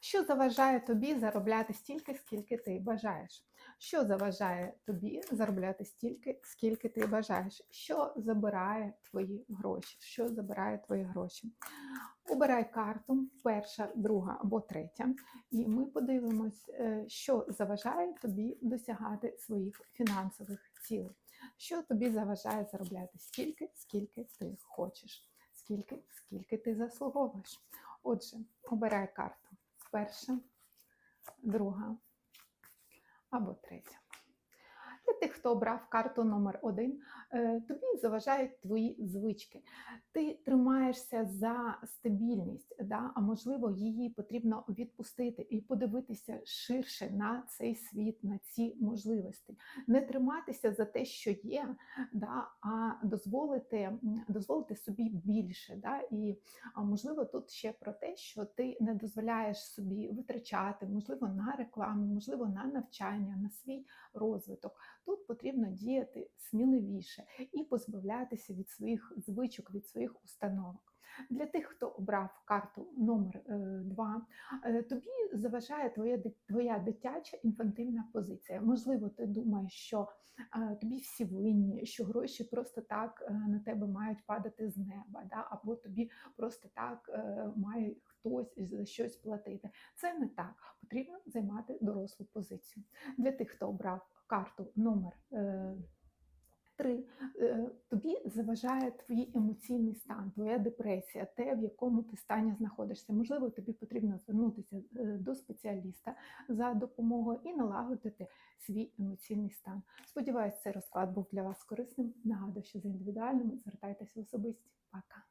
Що заважає тобі заробляти стільки, скільки ти бажаєш? Що заважає тобі заробляти стільки, скільки ти бажаєш? Що забирає твої гроші? Що забирає твої гроші? Обирай карту, перша, друга або третя, і ми подивимось, е, що заважає тобі досягати своїх фінансових цілей. Що тобі заважає заробляти стільки, скільки ти хочеш, скільки, скільки ти заслуговуєш. Отже, обирай карту перша, друга або третя. Тих, хто обрав карту номер один, е, тобі заважають твої звички. Ти тримаєшся за стабільність, да? а можливо, її потрібно відпустити і подивитися ширше на цей світ, на ці можливості. Не триматися за те, що є, да? а дозволити, дозволити собі більше. Да? І можливо, тут ще про те, що ти не дозволяєш собі витрачати, можливо, на рекламу, можливо, на навчання, на свій розвиток. Тут потрібно діяти сміливіше і позбавлятися від своїх звичок, від своїх установок. Для тих, хто обрав карту номер 2, тобі заважає твоя, твоя дитяча інфантильна позиція. Можливо, ти думаєш, що е, тобі всі винні, що гроші просто так е, на тебе мають падати з неба, да? або тобі просто так е, має хтось за щось платити. Це не так. Потрібно займати дорослу позицію. Для тих, хто обрав карту номер 3, тобі заважає твій емоційний стан, твоя депресія, те, в якому ти стані знаходишся. Можливо, тобі потрібно звернутися е, до спеціаліста за допомогою і налагодити свій емоційний стан. Сподіваюсь, цей розклад був для вас корисним. Нагадую, що за індивідуальними звертайтеся особисті. Пока!